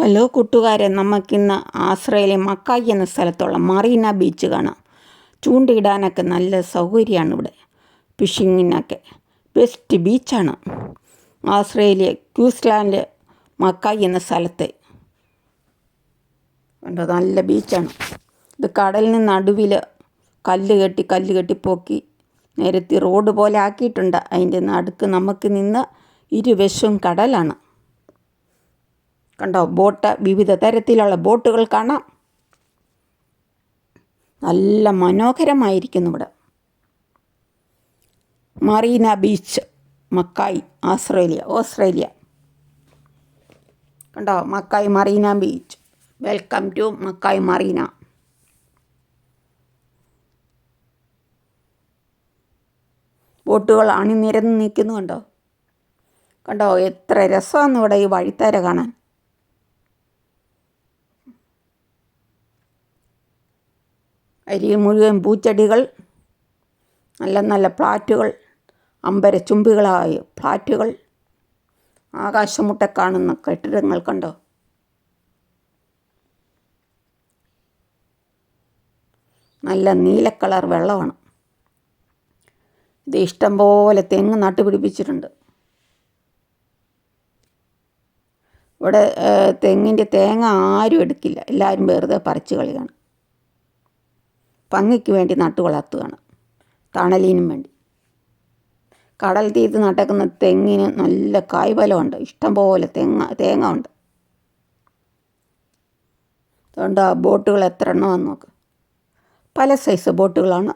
Hello കൂട്ടുകാരെ നമുക്കിന്ന് ആശ്രയിലെ മക്കായി എന്ന സ്ഥലത്തുള്ള മറീന ബീച്ച് കാണാം. ചൂണ്ടയിടാനൊക്കെ നല്ല സൗകര്യമാണ് ഇവിടെ ഫിഷിങ്ങിനൊക്കെ ബെസ്റ്റ് ബീച്ചാണ്. ആശ്രയിലെ ക്യൂസ്ലാൻഡ് മക്കായി എന്ന സ്ഥലത്ത് കണ്ടോ? നല്ല ബീച്ചാണ്. ഇത് കടലിന് നടുവിൽ കല്ല് കെട്ടി കല്ല് കെട്ടി പൊക്കി നിരത്തി റോഡ് പോലെ ആക്കിയിട്ടുണ്ട്. അതിന്റെ നടുക്ക് നമുക്ക് നിന്ന് ഇരുവശവും കടലാണ്. കണ്ടോ ബോട്ട് വിവിധ തരത്തിലുള്ള ബോട്ടുകൾ കാണാം. നല്ല മനോഹരമായിരിക്കുന്നു ഇവിടെ. Marina beach Mackay Australia Australia. കണ്ടോ Mackay Marina beach. Welcome to Mackay Marina. ബോട്ടുകൾ അണിനിരന്ന് നിൽക്കുന്നു കണ്ടോ. കണ്ടോ എത്ര രസമാണ് ഇവിടെ ഈ വഴിത്തര കാണാൻ. അരിയിൽ മുഴുവൻ പൂച്ചെടികൾ നല്ല നല്ല ഫ്ലാറ്റുകൾ അമ്പരച്ചുംബികളായ ഫ്ലാറ്റുകൾ ആകാശമുട്ട കാണുന്ന കെട്ടിടങ്ങൾ കണ്ടോ? നല്ല നീല കളർ വെള്ളമാണ്. ഇത് ഇഷ്ടം പോലെ തെങ്ങ് നട്ടുപിടിപ്പിച്ചിട്ടുണ്ട് ഇവിടെ തെങ്ങിന്റെ തേങ്ങ ആരും എടുക്കില്ല. എല്ലാവരും വെറുതെ പറിച്ചു കളിയാണ്. ഭംഗിക്ക് വേണ്ടി നട്ടു വളർത്തുകയാണ്. തണലിനും വേണ്ടി. കടൽ തീർത്ത് നടക്കുന്ന തെങ്ങിന് നല്ല കായ്ഫലമുണ്ട്. ഇഷ്ടംപോലെ തെങ്ങ തേങ്ങ ഉണ്ട് അതുകൊണ്ട് ആ ബോട്ടുകൾ എത്ര എണ്ണമാണെന്ന് നോക്ക്. പല സൈസ് ബോട്ടുകളാണ്.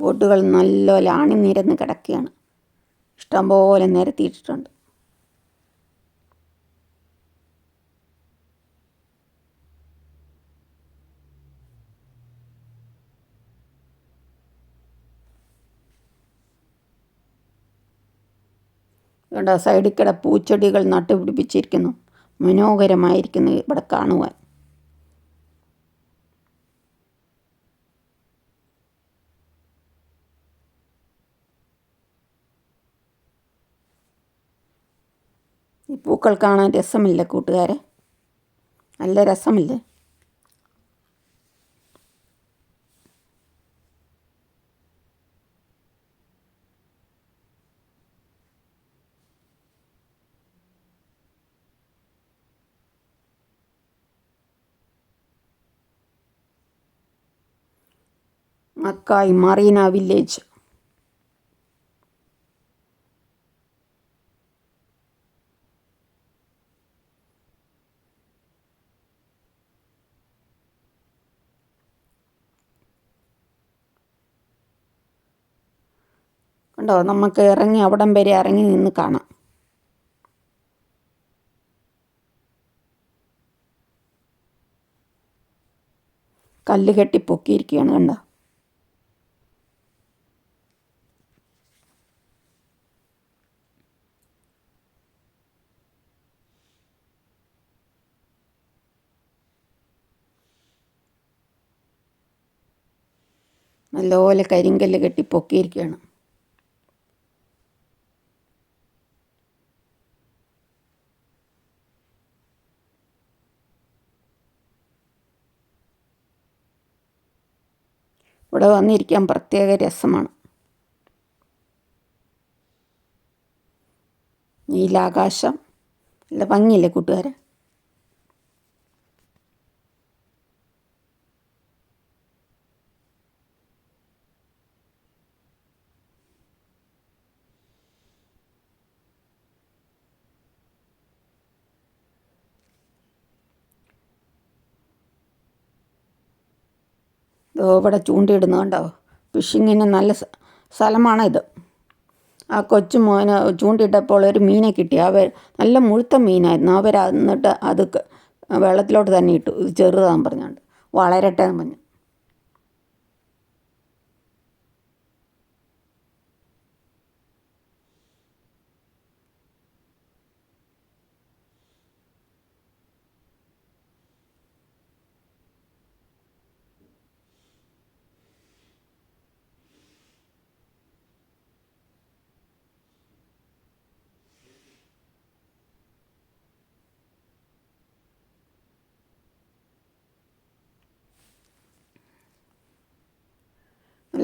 ബോട്ടുകൾ നല്ലപോലെ അണിനിരന്ന് കിടക്കുകയാണ്. ഇഷ്ടംപോലെ നിരത്തിയിട്ടിട്ടുണ്ട്. ഇവിടെ സൈഡിൽ കിടെ പൂച്ചെടികൾ നട്ടുപിടിപ്പിച്ചിരിക്കുന്നു. മനോഹരമായിരിക്കുന്നു ഇവിടെ കാണുവാൻ. ഈ പൂക്കൾ കാണാൻ രസമില്ല കൂട്ടുകാരെ? നല്ല രസമില്ലേ? Mackay Marina village. കണ്ടോ? നമുക്ക് ഇറങ്ങി അവിടം വരെ ഇറങ്ങി നിന്ന് കാണാം. കല്ല് കെട്ടി പൊക്കിയിരിക്കുകയാണ് കണ്ടോ? നല്ലപോലെ കരിങ്കല്ല് കെട്ടി പൊക്കിയിരിക്കുകയാണ്. ഇവിടെ വന്നിരിക്കാൻ പ്രത്യേക രസമാണ്. നീലാകാശം. നല്ല ഭംഗിയില്ലേ കൂട്ടുകാരെ? ഇവിടെ ചൂണ്ടയിടുന്നത് കണ്ടോ ഫിഷിങ്ങിന് നല്ല സ്ഥലമാണ് ഇത് ആ കൊച്ചു മോന് ചൂണ്ടിയിട്ടപ്പോൾ ഒരു മീനെ കിട്ടി. അവർ നല്ല മുഴുത്ത മീനായിരുന്നു. അവർ എന്നിട്ട് അത് വെള്ളത്തിലോട്ട് തന്നെ ഇട്ടു. ഇത് ചെറുതാന്ന് പറഞ്ഞുകൊണ്ട് വളരട്ടെ എന്ന് പറഞ്ഞു.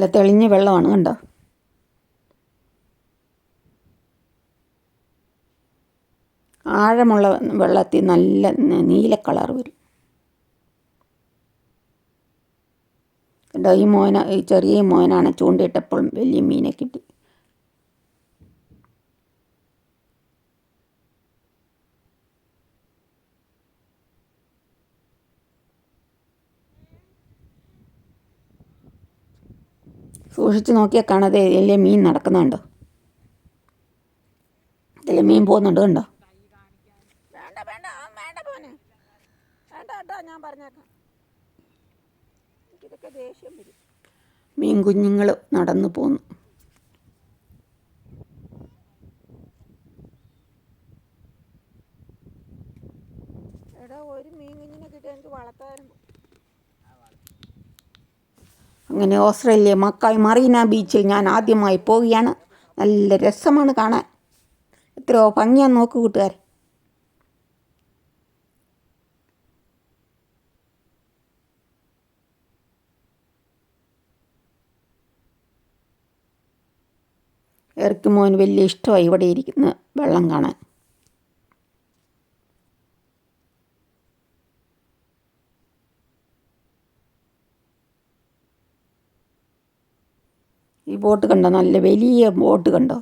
നല്ല തെളിഞ്ഞ വെള്ളമാണ് കണ്ടോ? ആഴമുള്ള വെള്ളത്തിൽ നല്ല നീല കളർ വരും. കണ്ടോ? ഈ മോന ഈ ചെറിയ മോനാണ് ചൂണ്ടയിട്ടപ്പോൾ വലിയ മീനെ കിട്ടി. സൂക്ഷിച്ച് നോക്കിയാൽ കാണാതെ വലിയ മീൻ നടക്കുന്നുണ്ടോ? ഇതിലെ മീൻ പോകുന്നുണ്ട് കണ്ടോ? വേണ്ട വേണ്ട വേണ്ട പോനെ വേണ്ട കേട്ടോ ഞാൻ പറഞ്ഞേക്കാം. ഇതൊക്കെ ദേഷ്യം വരും. മീൻ കുഞ്ഞുങ്ങൾ നടന്നു പോന്നു. എടാ ഒരു മീൻ കുഞ്ഞിനെ കിട്ടിയ എനിക്ക് വളർത്താനും അങ്ങനെ ഓസ്ട്രേലിയ മക്കായ് മറീന ബീച്ചിൽ ഞാൻ ആദ്യമായി പോവുകയാണ്. നല്ല രസമാണ് കാണാൻ. എത്രയോ ഭംഗിയാന്ന് നോക്ക് കൂട്ടുകാർ എറിക്ക് വലിയ ഇഷ്ടമായി ഇവിടെ ഇരിക്കുന്ന വെള്ളം കാണാൻ. ഈ ബോട്ട് കണ്ടോ? നല്ല വലിയ ബോട്ട് കണ്ടോ?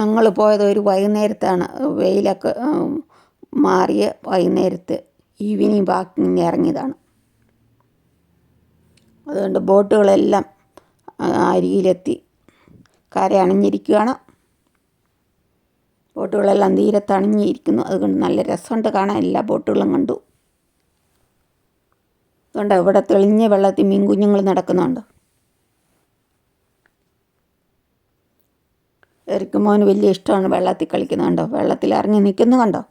ഞങ്ങൾ പോയത് ഒരു വൈകുന്നേരത്താണ്. വെയിലൊക്കെ മാറിയ വൈകുന്നേരത്ത് ഈവനിങ് വാക്കിങ്ങിന് ഇറങ്ങിയതാണ്. അതുകൊണ്ട് ബോട്ടുകളെല്ലാം അരിയിലെത്തി കര അണിഞ്ഞിരിക്കുകയാണ്. ബോട്ടുകളെല്ലാം തീരത്ത് അണിഞ്ഞിരിക്കുന്നു അതുകൊണ്ട് നല്ല രസമുണ്ട് കാണാൻ. എല്ലാ ബോട്ടുകളും കണ്ടു. അതുകൊണ്ട് ഇവിടെ തെളിഞ്ഞ വെള്ളത്തിൽ മീൻ കുഞ്ഞുങ്ങൾ നടക്കുന്നുണ്ട്. എറിക്കും മോന് വലിയ ഇഷ്ടമാണ് വെള്ളത്തിൽ കളിക്കുന്നത് കണ്ടോ? വെള്ളത്തിൽ ഇറങ്ങി നിൽക്കുന്നു കണ്ടോ?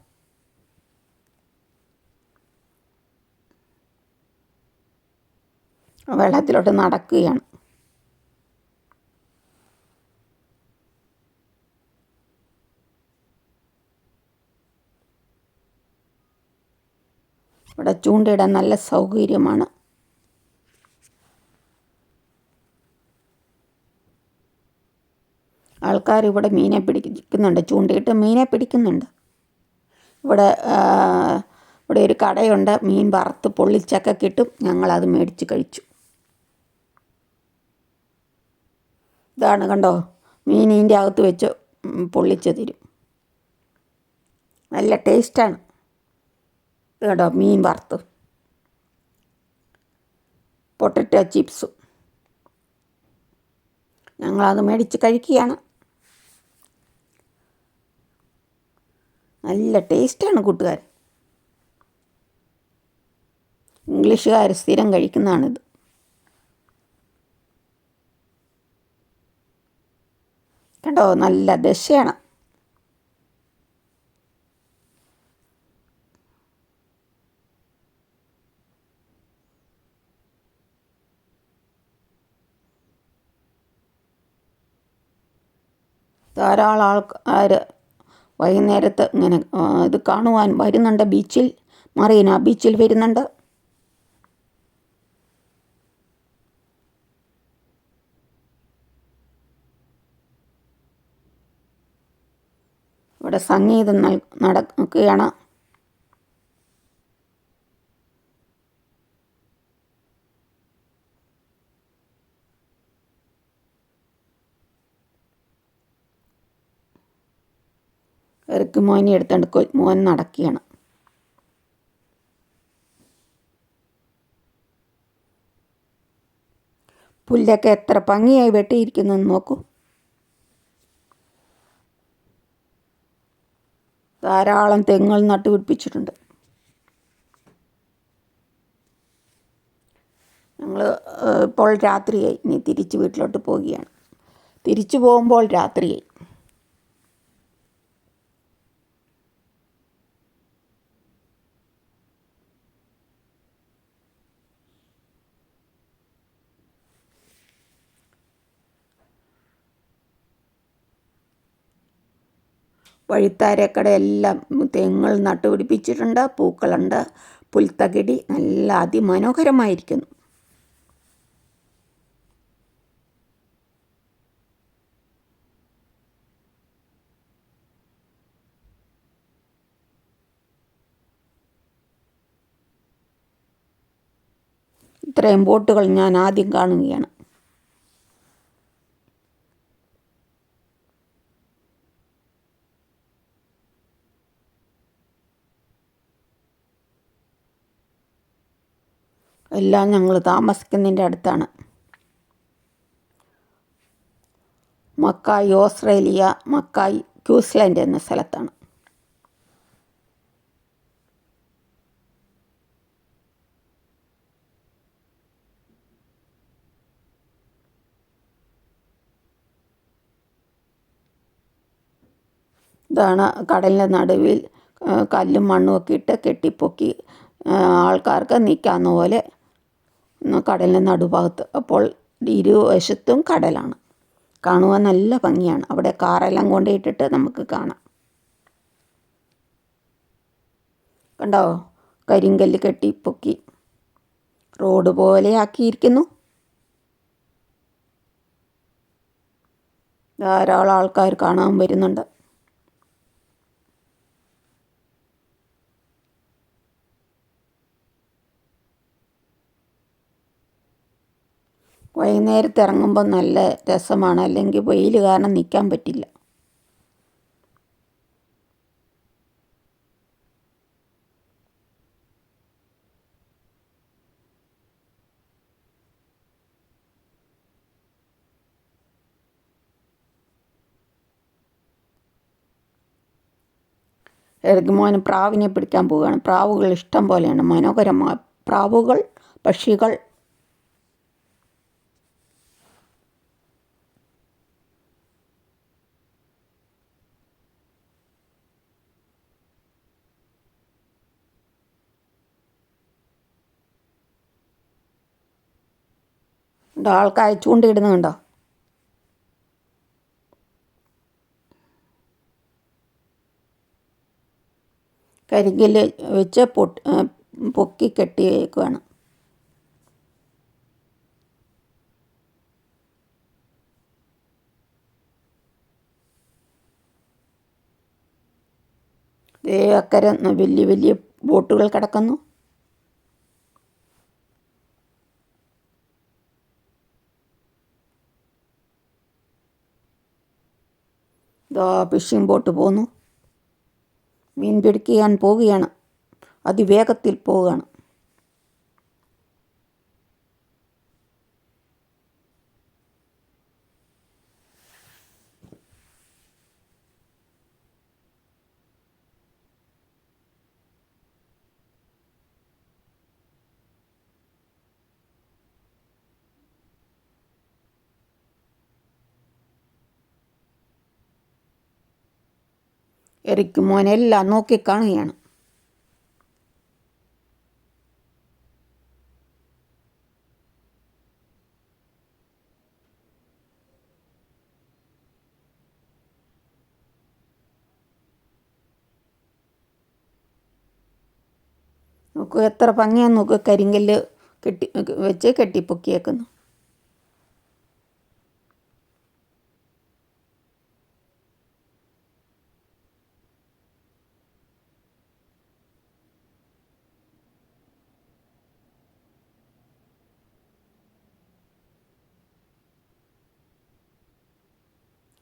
വെള്ളത്തിലോട്ട് നടക്കുകയാണ്. ഇവിടെ ചൂണ്ടയിടാൻ നല്ല സൗകര്യമാണ്. ആൾക്കാർ ഇവിടെ മീനെ പിടിക്കുന്നുണ്ട് ചൂണ്ടയിട്ട് മീനെ പിടിക്കുന്നുണ്ട്. ഇവിടെ ഇവിടെ ഒരു കടയുണ്ട് മീൻ വറുത്ത് പൊള്ളിച്ചൊക്കെ കിട്ടും. ഞങ്ങളത് മേടിച്ച് കഴിച്ചു. ഇതാണ് കണ്ടോ മീൻ ഇതിന്റെ അകത്ത് വെച്ച് പൊള്ളിച്ച് തരും. നല്ല ടേസ്റ്റാണ്. കേട്ടോ മീൻ വറുത്ത്. പൊട്ടറ്റോ ചിപ്സും. ഞങ്ങളത് മേടിച്ച് കഴിക്കുകയാണ്. നല്ല ടേസ്റ്റാണ് കൂട്ടുകാർ ഇംഗ്ലീഷുകാർ സ്ഥിരം കഴിക്കുന്നതാണിത്. കണ്ടോ? നല്ല ദശയാണ്. ധാരാളം ആൾക്കാർ വൈകുന്നേരത്ത് ഇങ്ങനെ ഇത് കാണുവാൻ വരുന്നുണ്ട്. ബീച്ചിൽ മറീന ബീച്ചിൽ വരുന്നുണ്ട്. ഇവിടെ സംഗീതം നൽ നടക്കുകയാണ്. ഇറക്ക് മോനെ എടുത്തുകൊണ്ട് മോൻ നടക്കുകയാണ്. പുല്ലൊക്കെ എത്ര ഭംഗിയായി വെട്ടിയിരിക്കുന്നെന്ന് നോക്കൂ. ധാരാളം തെങ്ങുകൾ നട്ടുപിടിപ്പിച്ചിട്ടുണ്ട്. ഞങ്ങൾ ഇപ്പോൾ രാത്രിയായി. ഇനി തിരിച്ച് വീട്ടിലോട്ട് പോവുകയാണ്. തിരിച്ചു പോകുമ്പോൾ രാത്രിയായി. വഴിത്താരക്കടയെല്ലാം തെങ്ങൾ നട്ടുപിടിപ്പിച്ചിട്ടുണ്ട് പൂക്കളുണ്ട്. പുൽത്തകിടി നല്ല അതിമനോഹരമായിരിക്കുന്നു. ഇത്രയും ബോട്ടുകൾ ഞാൻ ആദ്യം കാണുകയാണ്. എല്ലാം ഞങ്ങൾ താമസിക്കുന്നതിന്റെ അടുത്താണ്. മക്കായി ഓസ്ട്രേലിയ മക്കായി ക്യൂസ്ലാൻഡ് എന്ന സ്ഥലത്താണ്. ഇതാണ് കടലിന്റെ നടുവിൽ കല്ലും മണ്ണും ഒക്കെ ഇട്ട് കെട്ടിപ്പൊക്കി ആൾക്കാർക്ക് നിൽക്കാവുന്ന പോലെ കടലിന്റെ നടുഭാഗത്ത്. അപ്പോൾ ഇരുവശത്തും കടലാണ്. കാണുവാൻ നല്ല ഭംഗിയാണ്. അവിടെ കാറെല്ലാം കൊണ്ടിട്ടിട്ട് നമുക്ക് കാണാം. കണ്ടോ? കരിങ്കല്ല് കെട്ടി പൊക്കി. റോഡ് പോലെ ആക്കിയിരിക്കുന്നു. ധാരാളം ആൾക്കാർ കാണാൻ വരുന്നുണ്ട്. വൈകുന്നേരത്ത് ഇറങ്ങുമ്പോൾ നല്ല രസമാണ്. അല്ലെങ്കിൽ വെയിൽ കാരണം നിൽക്കാൻ പറ്റില്ല. ഇടയ്ക്ക് മോന് പ്രാവിനെ പിടിക്കാൻ പോവുകയാണ്. പ്രാവുകൾ ഇഷ്ടം പോലെയാണ്. മനോഹരമായ പ്രാവുകൾ പക്ഷികൾ ഉണ്ട് ആൾക്ക് അയച്ചുകൊണ്ട് ഇടുന്നുണ്ടോ കരിങ്കല്ല് വെച്ച് പൊട്ടി പൊക്കി കെട്ടി വയ്ക്കുകയാണ് ദേ അക്കരെ വലിയ വലിയ ബോട്ടുകൾ കിടക്കുന്നു. ഇതാ ഫിഷിംഗ് ബോട്ട് പോന്നു. മീൻ പിടിക്കാൻ പോവുകയാണ്. അതിവേഗത്തിൽ പോവുകയാണ്. എറിക്ക്. മോനെല്ലാം നോക്കിക്കാണുകയാണ് നോക്കൂ എത്ര ഭംഗിയാന്ന് നോക്കുക കരിങ്കല്ല് കെട്ടി വെച്ച് കെട്ടിപ്പൊക്കിയേക്കുന്നു.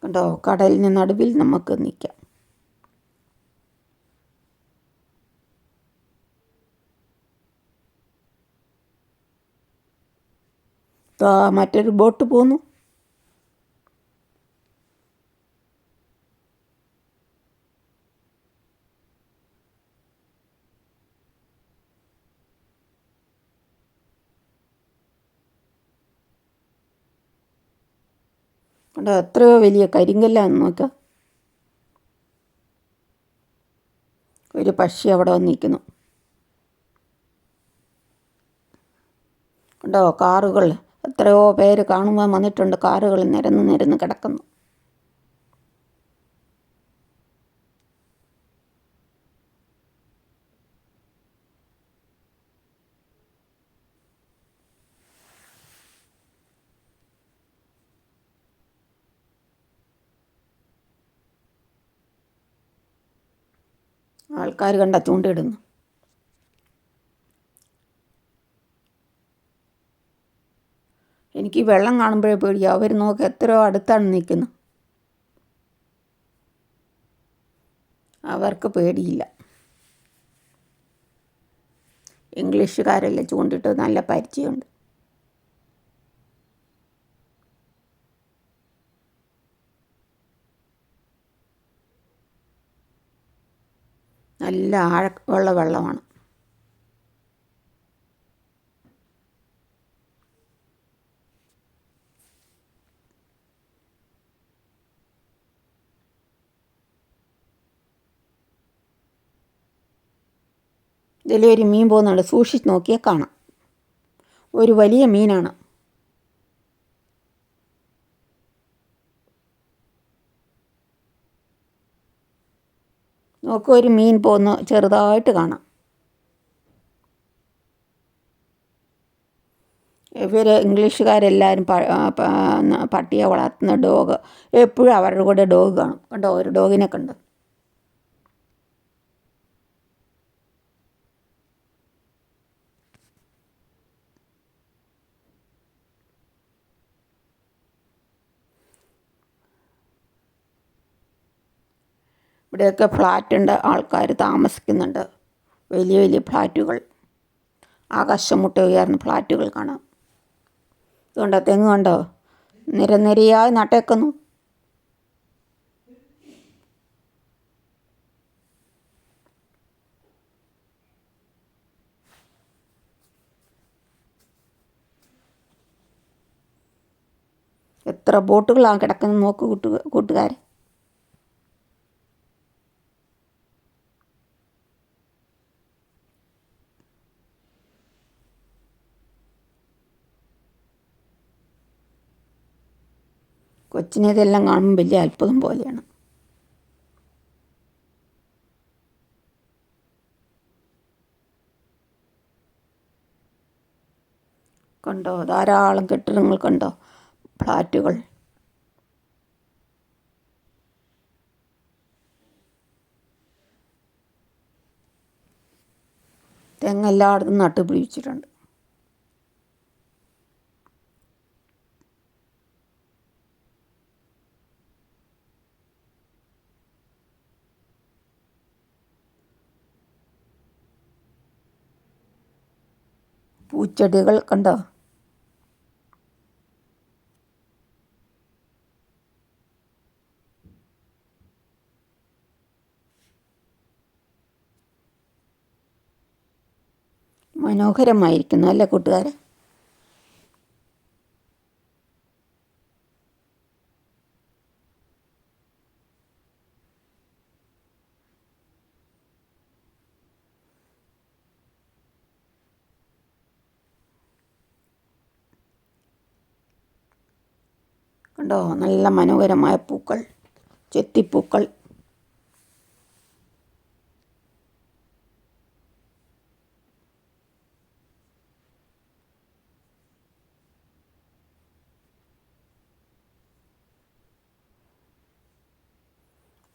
കണ്ടോ? കടലിന് നടുവിൽ നമുക്ക് നിൽക്കാം. മറ്റൊരു ബോട്ട് പോന്നു. കണ്ടോ? എത്രയോ വലിയ കരിങ്കല്ലാന്ന് നോക്കാം. ഒരു പക്ഷി അവിടെ വന്നിരിക്കുന്നു. കണ്ടോ? കാറുകൾ. എത്രയോ പേര് കാണുമ്പോൾ വന്നിട്ടുണ്ട്. കാറുകൾ നിരന്ന് നിരന്ന് കിടക്കുന്നു. ആൾക്കാർ കണ്ട ചൂണ്ടയിടുന്നു എനിക്ക് വെള്ളം കാണുമ്പോഴേ പേടിയാ. അവർ നോക്ക് എത്രയോ അടുത്താണ് നിൽക്കുന്നത്. അവർക്ക് പേടിയില്ല. ഇംഗ്ലീഷുകാരല്ലേ ചൂണ്ടിട്ട് നല്ല പരിചയമുണ്ട്. നല്ല ആഴമുള്ള വെള്ളമാണ്. ഇതിലൊരു മീൻ പോകുന്നുണ്ട്. സൂക്ഷിച്ച് നോക്കിയാൽ കാണാം. ഒരു വലിയ മീനാണ്. നോക്കൂ ഒരു മീൻ പോകുന്നു ചെറുതായിട്ട് കാണാം. ഇവർ ഇംഗ്ലീഷുകാരെല്ലാവരും പട്ടിയെ വളർത്തുന്ന ഡോഗ് എപ്പോഴും അവരുടെ കൂടെ ഡോഗ് കാണും. കണ്ടോ? ഒരു ഡോഗിനെ കണ്ടോ. ഇവിടെയൊക്കെ ഫ്ലാറ്റുണ്ട് ആൾക്കാർ താമസിക്കുന്നുണ്ട്. വലിയ വലിയ ഫ്ലാറ്റുകൾ. ആകാശമുട്ട ഉയർന്ന ഫ്ലാറ്റുകൾ കാണാം. ഇതുകൊണ്ടോ തെങ്ങ് കണ്ടോ നിരനിരയായി നട്ടേക്കുന്നു. എത്ര ബോട്ടുകളാണ് കിടക്കുന്നത്? നോക്ക് കൂട്ടുക കൂട്ടുകാരെ. കൊച്ചിനെ ഇതെല്ലാം കാണുമ്പോൾ വലിയ അത്ഭുതം പോലെയാണ്. കണ്ടോ? ധാരാളം കെട്ടിടങ്ങൾ കണ്ടോ? ഫ്ലാറ്റുകൾ. തെങ്ങ് എല്ലായിടത്തും നട്ടുപിടിപ്പിച്ചിട്ടുണ്ട്. പൂച്ചെടികൾ കണ്ടോ? മനോഹരമായിരിക്കുന്നു അല്ലേ കൂട്ടുകാരെ? കണ്ടോ? നല്ല മനോഹരമായ പൂക്കൾ ചെത്തിപ്പൂക്കൾ.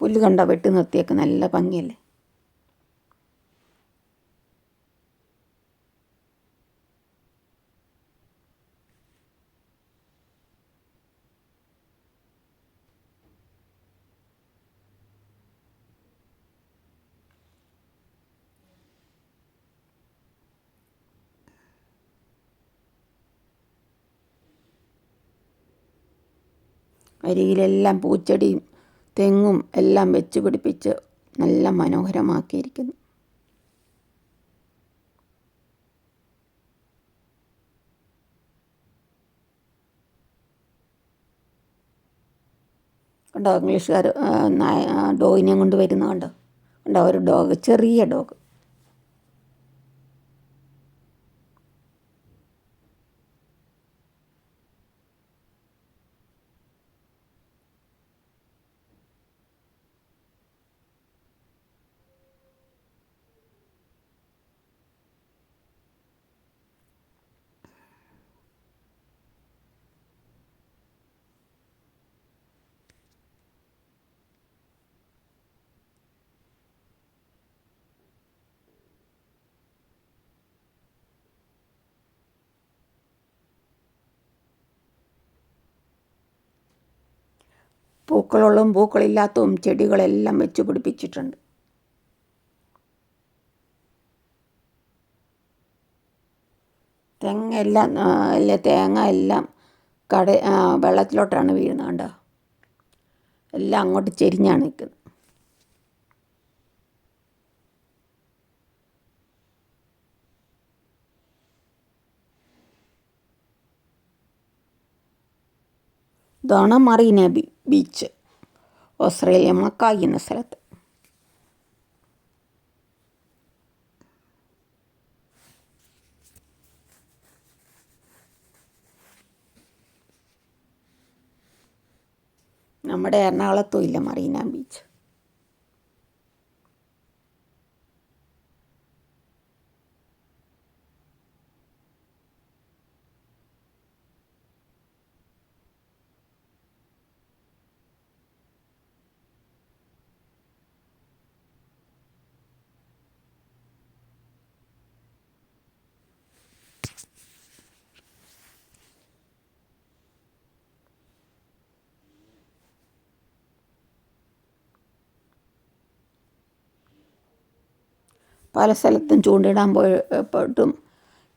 പുല്ല് കണ്ട? വെട്ടി നിർത്തിയൊക്കെ. നല്ല ഭംഗിയല്ലേ? അരികിലെല്ലാം പൂച്ചെടിയും തെങ്ങും എല്ലാം വെച്ച് പിടിപ്പിച്ച് നല്ല മനോഹരമാക്കിയിരിക്കുന്നു. കണ്ടോ ഇംഗ്ലീഷുകാർ ഡോഗിനെയും കൊണ്ട് വരുന്ന കണ്ടോ? കണ്ടോ ഒരു ഡോഗ് ചെറിയ ഡോഗ്. പൂക്കളുള്ളതും പൂക്കളില്ലാത്തതും ചെടികളെല്ലാം വെച്ച് പിടിപ്പിച്ചിട്ടുണ്ട്. തെങ്ങ എല്ലാം അല്ല തേങ്ങ എല്ലാം കട വെള്ളത്തിലോട്ടാണ് വീഴുന്നത് കണ്ടോ? എല്ലാം അങ്ങോട്ട് ചെരിഞ്ഞാണ് നിൽക്കുന്നത്. ഇതാണ് മറീന ബീ ബീച്ച്. ഓസ്ട്രേലിയ മക്കായി സ്ഥലത്ത്. നമ്മുടെ എറണാകുളത്തും ഇല്ല മറീന ബീച്ച്. പല സ്ഥലത്തും ചൂണ്ടയിടാൻ പോയപ്പോട്ടും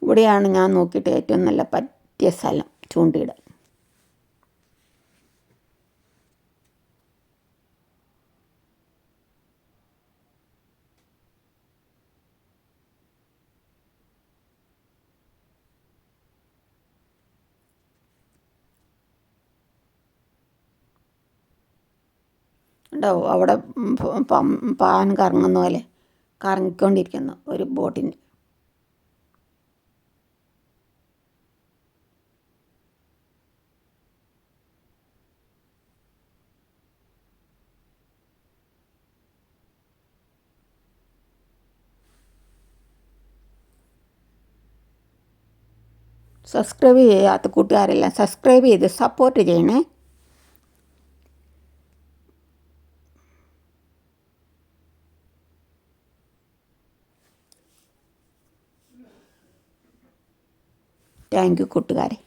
ഇവിടെയാണ് ഞാൻ നോക്കിയിട്ട് ഏറ്റവും നല്ല പറ്റിയ സ്ഥലം ചൂണ്ടയിടാൻ ഉണ്ടാവും അവിടെ പാൻ കറങ്ങുന്ന പോലെ. കറങ്ങിക്കൊണ്ടിരിക്കുന്നു ഒരു ബോട്ടിന്. സബ്സ്ക്രൈബ് ചെയ്യാത്ത കൂട്ടുകാരെല്ലാം സബ്സ്ക്രൈബ് ചെയ്ത് സപ്പോർട്ട് ചെയ്യണേ. താങ്ക് യു കൂട്ടുകാരെ.